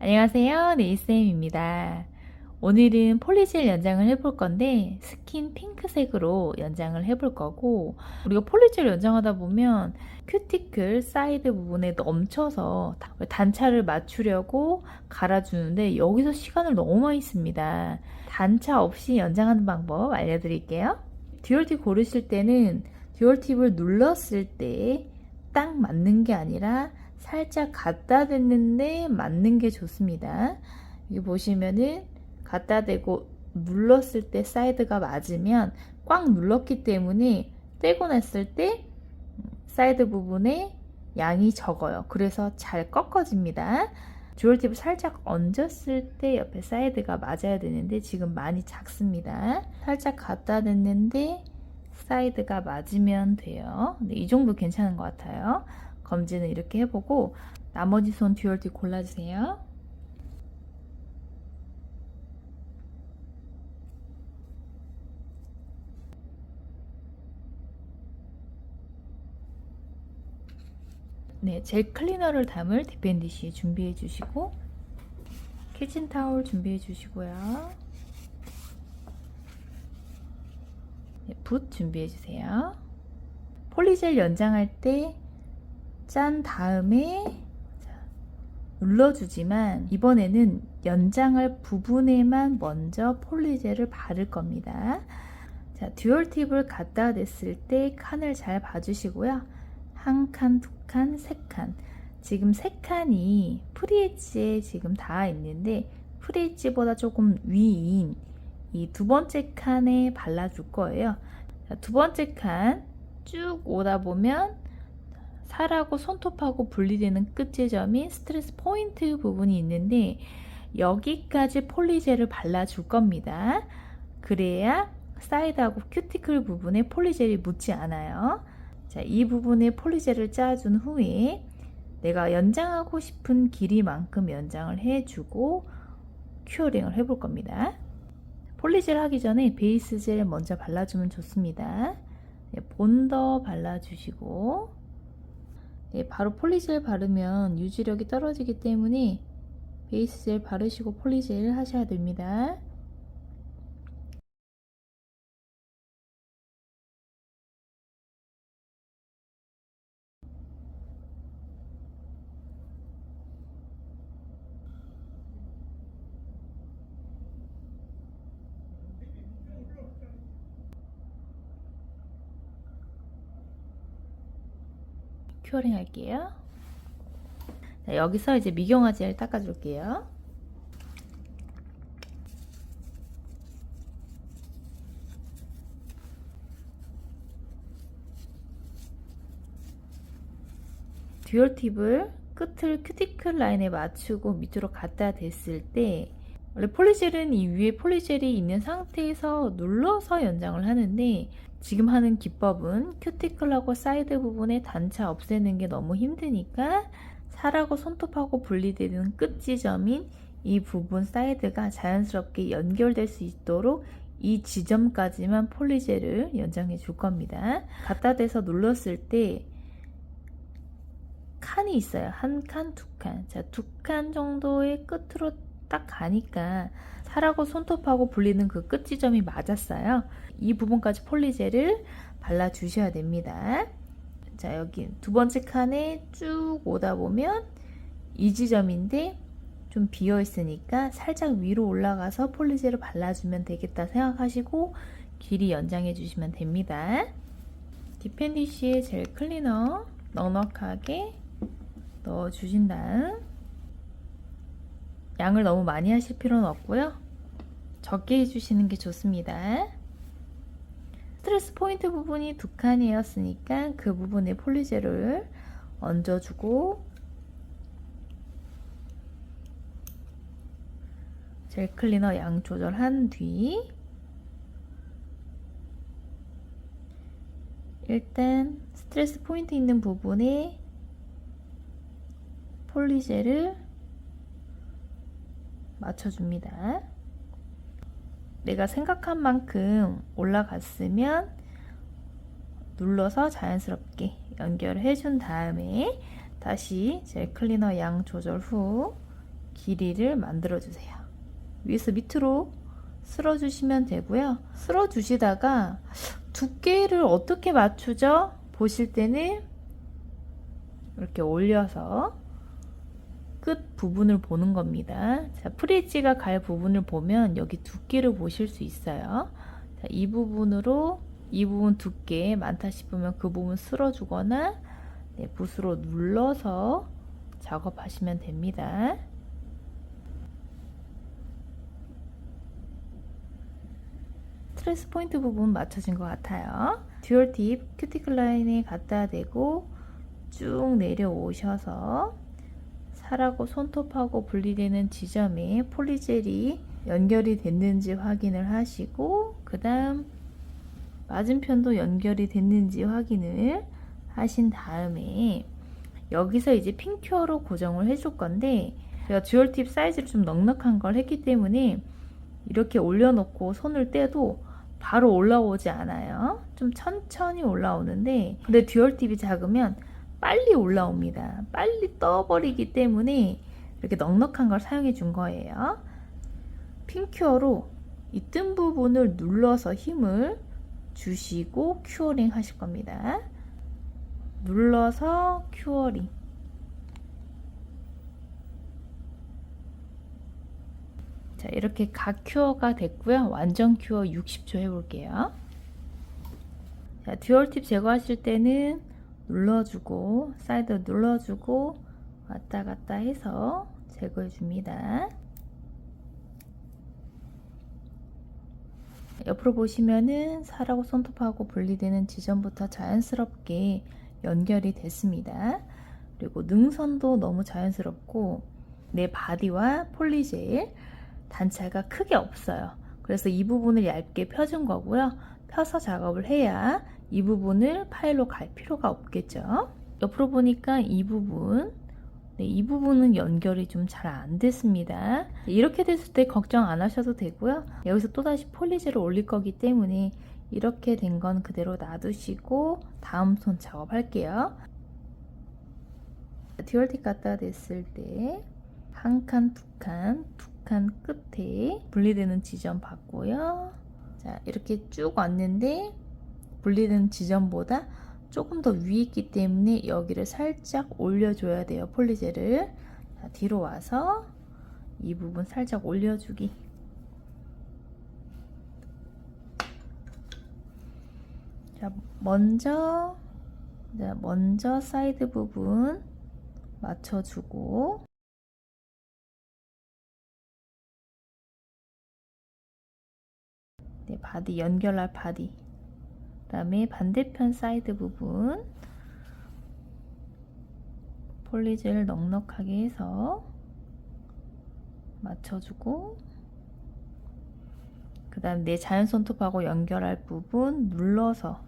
안녕하세요. 네이쌤입니다. 오늘은 폴리젤 연장을 해볼 건데 스킨 핑크색으로 연장을 해볼 거고 우리가 폴리젤 연장하다 보면 큐티클 사이드 부분에 넘쳐서 단차를 맞추려고 갈아주는데 여기서 시간을 너무 많이 씁니다. 단차 없이 연장하는 방법 알려드릴게요. 듀얼팁 고르실 때는 듀얼팁을 눌렀을 때 딱 맞는 게 아니라 살짝 갖다 댔는데 맞는 게 좋습니다. 여기 보시면은 갖다 대고 눌렀을 때 사이드가 맞으면 꽉 눌렀기 때문에 떼고 났을 때 사이드 부분에 양이 적어요. 그래서 잘 꺾어집니다. 듀얼팁을 살짝 얹었을 때 옆에 사이드가 맞아야 되는데 지금 많이 작습니다. 살짝 갖다 댔는데 사이드가 맞으면 돼요. 네, 이 정도 괜찮은 것 같아요. 검지는 이렇게 해보고 나머지 손 듀얼팁 골라주세요. 네, 젤 클리너를 담을 디펜디시 준비해 주시고 키친 타올 준비해 주시고요. 네, 붓 준비해 주세요. 폴리젤 연장할 때 짠 다음에 자, 눌러주지만 이번에는 연장할 부분에만 먼저 폴리젤을 바를 겁니다. 자, 듀얼 팁을 갖다 댔을 때 칸을 잘 봐주시고요. 한 칸, 두 칸, 세 칸. 지금 세 칸이 프리엣지에 지금 닿아 있는데 프리엣지보다 조금 위인 이 두 번째 칸에 발라줄 거예요. 자, 두 번째 칸 쭉 오다 보면 살하고 손톱하고 분리되는 끝 지점인 스트레스 포인트 부분이 있는데 여기까지 폴리젤을 발라줄 겁니다. 그래야 사이드하고 큐티클 부분에 폴리젤이 묻지 않아요. 자, 이 부분에 폴리젤을 짜준 후에 내가 연장하고 싶은 길이만큼 연장을 해주고 큐어링을 해볼 겁니다. 폴리젤 하기 전에 베이스 젤 먼저 발라주면 좋습니다. 네, 본더 발라주시고 네, 바로 폴리젤 바르면 유지력이 떨어지기 때문에 베이스 젤 바르시고 폴리젤 하셔야 됩니다. 큐어링 할게요. 자, 여기서 이제 미경화 젤 닦아줄게요. 듀얼 팁을 끝을 큐티클 라인에 맞추고 밑으로 갖다 댔을 때 원래 폴리젤은 이 위에 폴리젤이 있는 상태에서 눌러서 연장을 하는데 지금 하는 기법은 큐티클하고 사이드 부분에 단차 없애는 게 너무 힘드니까 살하고 손톱하고 분리되는 끝 지점인 이 부분 사이드가 자연스럽게 연결될 수 있도록 이 지점까지만 폴리젤을 연장해 줄 겁니다. 갖다 대서 눌렀을 때 칸이 있어요. 한 칸, 두 칸. 자, 두 칸 정도의 끝으로 딱 가니까 살하고 손톱하고 분리는 그 끝 지점이 맞았어요. 이 부분까지 폴리젤을 발라 주셔야 됩니다. 자, 여기 두 번째 칸에 쭉 오다 보면 이 지점인데 좀 비어 있으니까 살짝 위로 올라가서 폴리젤을 발라주면 되겠다 생각하시고 길이 연장해 주시면 됩니다. 디펜디쉬의 젤 클리너 넉넉하게 넣어 주신 다음 양을 너무 많이 하실 필요는 없고요. 적게 해주시는 게 좋습니다. 스트레스 포인트 부분이 두 칸이었으니까 그 부분에 폴리젤을 얹어주고 젤 클리너 양 조절한 뒤 일단 스트레스 포인트 있는 부분에 폴리젤을 맞춰줍니다. 내가 생각한 만큼 올라갔으면 눌러서 자연스럽게 연결해 준 다음에 다시 젤 클리너 양 조절 후 길이를 만들어 주세요. 위에서 밑으로 쓸어 주시면 되고요. 쓸어 주시다가 두께를 어떻게 맞추죠? 보실 때는 이렇게 올려서 끝 부분을 보는 겁니다. 자, 프리지가 갈 부분을 보면 여기 두께를 보실 수 있어요. 자, 이 부분으로 이 부분 두께 많다 싶으면 그 부분 쓸어주거나 네, 붓으로 눌러서 작업하시면 됩니다. 스트레스 포인트 부분 맞춰진 것 같아요. 듀얼 팁 큐티클 라인에 갖다 대고 쭉 내려오셔서 살하고 손톱하고 분리되는 지점에 폴리젤이 연결이 됐는지 확인을 하시고 그 다음 맞은편도 연결이 됐는지 확인을 하신 다음에 여기서 이제 핑큐어로 고정을 해줄 건데 제가 듀얼 팁 사이즈를 좀 넉넉한 걸 했기 때문에 이렇게 올려놓고 손을 떼도 바로 올라오지 않아요. 좀 천천히 올라오는데 근데 듀얼 팁이 작으면 빨리 올라옵니다. 빨리 떠버리기 때문에 이렇게 넉넉한 걸 사용해 준 거예요. 핑큐어로 이 뜬 부분을 눌러서 힘을 주시고 큐어링 하실 겁니다. 눌러서 큐어링. 자, 이렇게 각 큐어가 됐고요. 완전 큐어 60초 해볼게요. 자, 듀얼 팁 제거하실 때는 눌러주고, 사이드 눌러주고, 왔다 갔다 해서 제거해 줍니다. 옆으로 보시면은 살하고 손톱하고 분리되는 지점부터 자연스럽게 연결이 됐습니다. 그리고 능선도 너무 자연스럽고 내 바디와 폴리젤 단차가 크게 없어요. 그래서 이 부분을 얇게 펴준 거고요. 펴서 작업을 해야 이 부분을 파일로 갈 필요가 없겠죠. 옆으로 보니까 이 부분 네, 이 부분은 연결이 좀 잘 안 됐습니다. 이렇게 됐을 때 걱정 안 하셔도 되고요. 여기서 또다시 폴리지를 올릴 거기 때문에 이렇게 된 건 그대로 놔두시고 다음 손 작업할게요. 듀얼틱 갖다 댔을 때 한 칸, 두 칸, 두 칸 끝에 분리되는 지점 봤고요. 자, 이렇게 쭉 왔는데 분리되는 지점보다 조금 더 위에 있기 때문에 여기를 살짝 올려줘야 돼요. 폴리젤을. 자, 뒤로 와서 이 부분 살짝 올려주기. 자, 먼저, 자, 먼저 사이드 부분 맞춰주고, 네, 바디, 연결할 바디. 그 다음에 반대편 사이드 부분 폴리젤 넉넉하게 해서 맞춰주고 그 다음 내 자연 손톱하고 연결할 부분 눌러서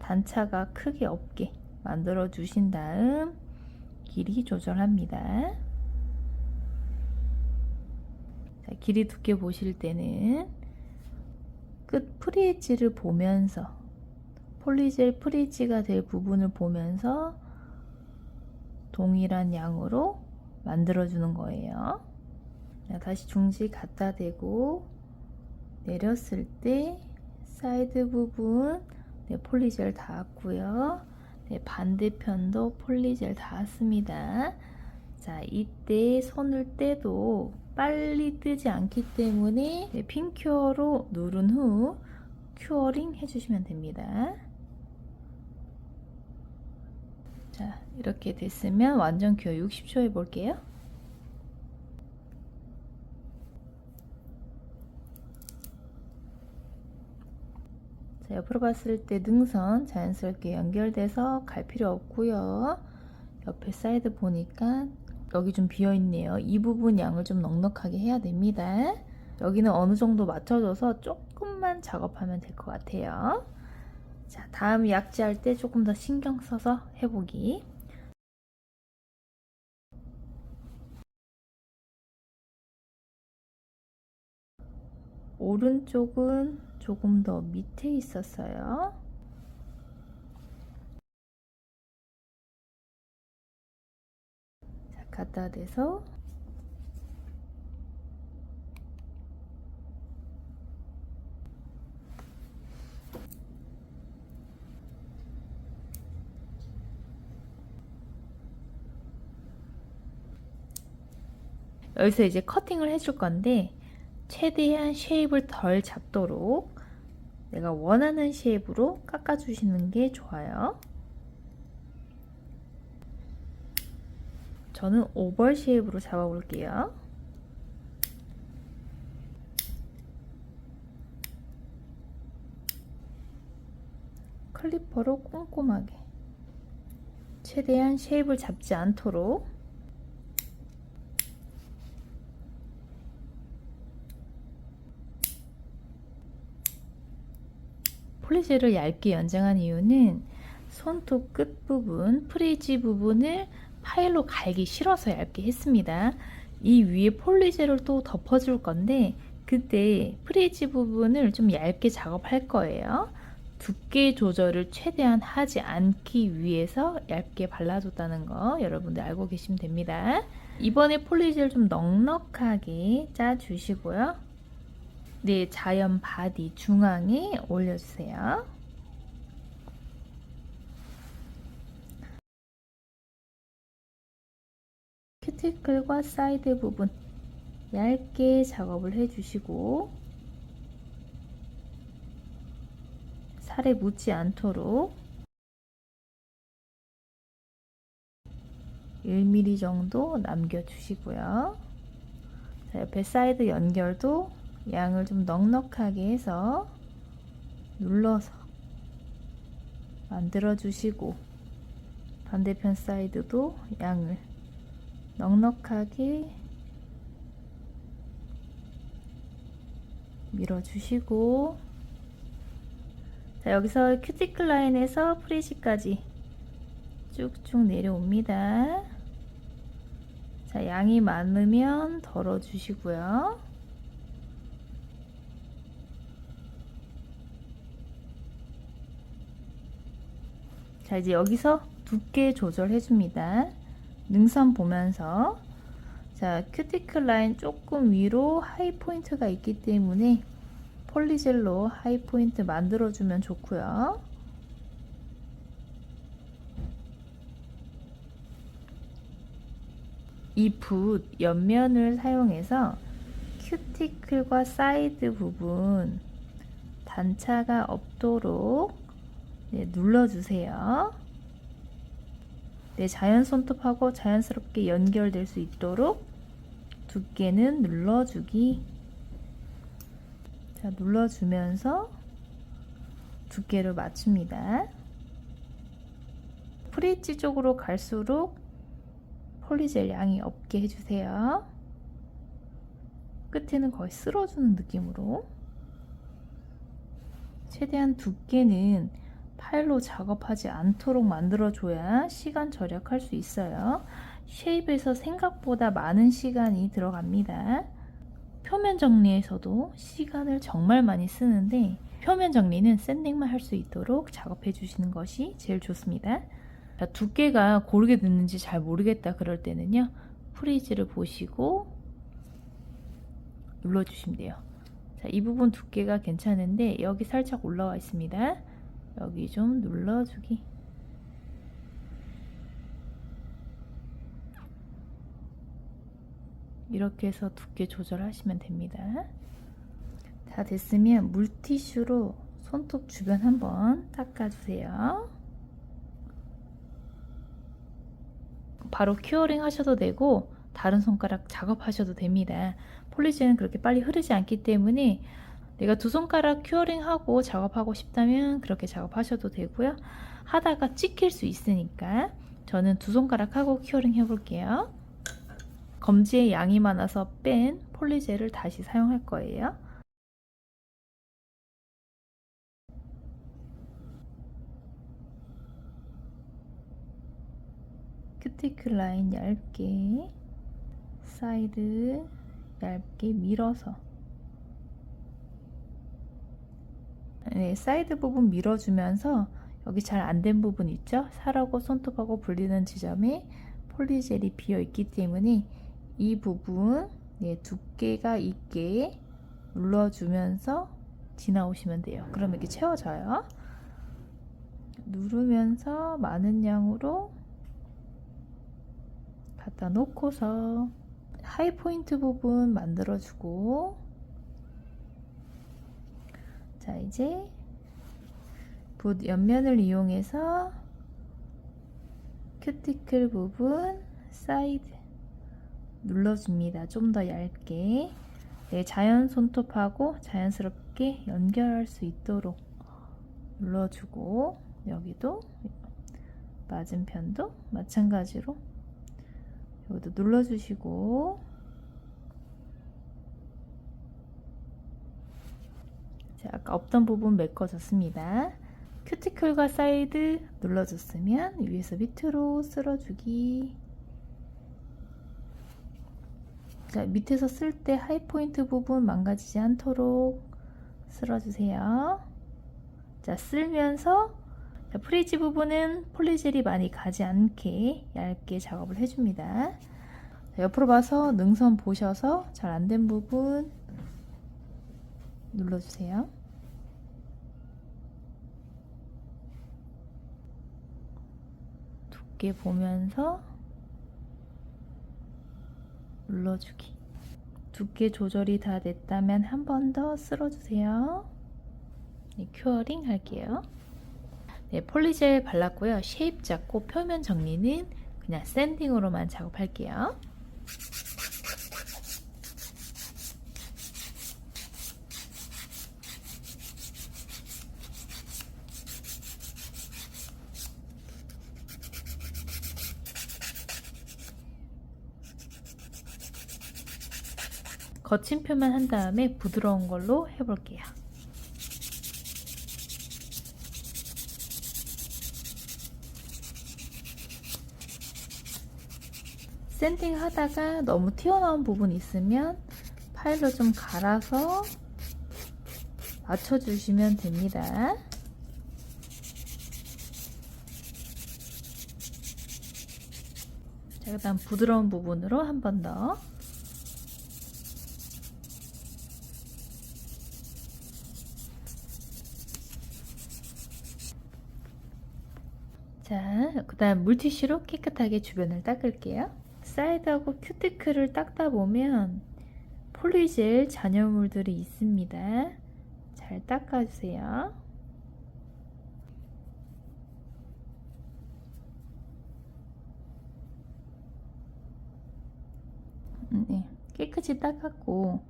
단차가 크게 없게 만들어 주신 다음 길이 조절합니다. 자, 길이 두께 보실 때는 끝 프리엣지를 보면서 폴리젤 프리지가 될 부분을 보면서 동일한 양으로 만들어주는 거예요. 자, 다시 중지 갖다 대고 내렸을 때 사이드 부분 네, 폴리젤 닿았고요. 네, 반대편도 폴리젤 닿았습니다. 자, 이때 손을 떼도 빨리 뜨지 않기 때문에 네, 핀 큐어로 누른 후 큐어링 해주시면 됩니다. 자, 이렇게 됐으면 완전 큐어 60초 해볼게요. 자, 옆으로 봤을 때 능선 자연스럽게 연결돼서 갈 필요 없고요. 옆에 사이드 보니까 여기 좀 비어 있네요. 이 부분 양을 좀 넉넉하게 해야 됩니다. 여기는 어느 정도 맞춰줘서 조금만 작업하면 될 것 같아요. 자, 다음 약지할 때 조금 더 신경 써서 해보기. 오른쪽은 조금 더 밑에 있었어요. 갖다 대서 여기서 이제 커팅을 해줄 건데 최대한 쉐입을 덜 잡도록 내가 원하는 쉐입으로 깎아주시는 게 좋아요. 저는 오벌 쉐입으로 잡아볼게요. 클리퍼로 꼼꼼하게 최대한 쉐입을 잡지 않도록 폴리젤을 얇게 연장한 이유는 손톱 끝부분, 프리지 부분을 파일로 갈기 싫어서 얇게 했습니다. 이 위에 폴리젤을 또 덮어줄 건데 그때 프리지 부분을 좀 얇게 작업할 거예요. 두께 조절을 최대한 하지 않기 위해서 얇게 발라줬다는 거 여러분들 알고 계시면 됩니다. 이번에 폴리젤 좀 넉넉하게 짜주시고요. 네, 자연 바디 중앙에 올려주세요. 큐티클과 사이드 부분 얇게 작업을 해주시고 살에 묻지 않도록 1mm 정도 남겨주시고요. 자, 옆에 사이드 연결도 양을 좀 넉넉하게 해서 눌러서 만들어 주시고 반대편 사이드도 양을 넉넉하게 밀어 주시고 자 여기서 큐티클 라인에서 프리시까지 쭉쭉 내려옵니다. 자 양이 많으면 덜어 주시고요. 자 이제 여기서 두께 조절해 줍니다 능선 보면서 자 큐티클 라인 조금 위로 하이 포인트가 있기 때문에 폴리젤로 하이 포인트 만들어 주면 좋고요 이 붓 옆면을 사용해서 큐티클과 사이드 부분 단차가 없도록 네, 눌러주세요. 네, 자연 손톱하고 자연스럽게 연결될 수 있도록 두께는 눌러주기. 자, 눌러주면서 두께를 맞춥니다. 프리지 쪽으로 갈수록 폴리젤 양이 없게 해주세요. 끝에는 거의 쓸어주는 느낌으로. 최대한 두께는 파일로 작업하지 않도록 만들어줘야 시간 절약할 수 있어요. 쉐입에서 생각보다 많은 시간이 들어갑니다. 표면 정리에서도 시간을 정말 많이 쓰는데 표면 정리는 샌딩만 할 수 있도록 작업해 주시는 것이 제일 좋습니다. 자, 두께가 고르게 됐는지 잘 모르겠다 그럴 때는요. 프리즈를 보시고 눌러주시면 돼요. 자, 이 부분 두께가 괜찮은데 여기 살짝 올라와 있습니다. 여기 좀 눌러주기. 이렇게 해서 두께 조절하시면 됩니다. 다 됐으면 물티슈로 손톱 주변 한번 닦아주세요. 바로 큐어링 하셔도 되고 다른 손가락 작업하셔도 됩니다. 폴리지는 그렇게 빨리 흐르지 않기 때문에 내가 두 손가락 큐어링 하고 작업하고 싶다면 그렇게 작업하셔도 되고요. 하다가 찍힐 수 있으니까 저는 두 손가락 하고 큐어링 해볼게요. 검지에 양이 많아서 뺀 폴리젤을 다시 사용할 거예요. 큐티클 라인 얇게 사이드 얇게 밀어서 네, 사이드 부분 밀어주면서 여기 잘 안 된 부분 있죠? 살하고 손톱하고 분리는 지점에 폴리젤이 비어 있기 때문에 이 부분 네, 두께가 있게 눌러주면서 지나오시면 돼요. 그럼 이렇게 채워져요. 누르면서 많은 양으로 갖다 놓고서 하이 포인트 부분 만들어주고 자 이제 붓 옆면을 이용해서 큐티클 부분 사이드 눌러줍니다. 좀 더 얇게 네, 자연 손톱하고 자연스럽게 연결할 수 있도록 눌러주고 여기도 맞은편도 마찬가지로 여기도 눌러주시고 아까 없던 부분 메꿔줬습니다. 큐티클과 사이드 눌러줬으면 위에서 밑으로 쓸어주기 자, 밑에서 쓸 때 하이포인트 부분 망가지지 않도록 쓸어주세요. 자, 쓸면서 자, 프리지 부분은 폴리젤이 많이 가지 않게 얇게 작업을 해줍니다. 자, 옆으로 봐서 능선 보셔서 잘 안 된 부분 눌러주세요. 두께 보면서 눌러주기. 두께 조절이 다 됐다면 한 번 더 쓸어주세요. 네, 큐어링 할게요. 네, 폴리젤 발랐고요. 쉐입 잡고 표면 정리는 그냥 샌딩으로만 작업할게요. 거친 표면 한 다음에 부드러운 걸로 해볼게요. 샌딩 하다가 너무 튀어나온 부분 있으면 파일로 좀 갈아서 맞춰주시면 됩니다. 자, 그 다음 부드러운 부분으로 한 번 더. 자, 그 다음 물티슈로 깨끗하게 주변을 닦을게요. 사이드하고 큐티클을 닦다 보면 폴리젤 잔여물들이 있습니다. 잘 닦아주세요. 음, 네, 깨끗이 닦았고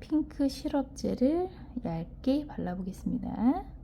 핑크 시럽 젤을 얇게 발라보겠습니다.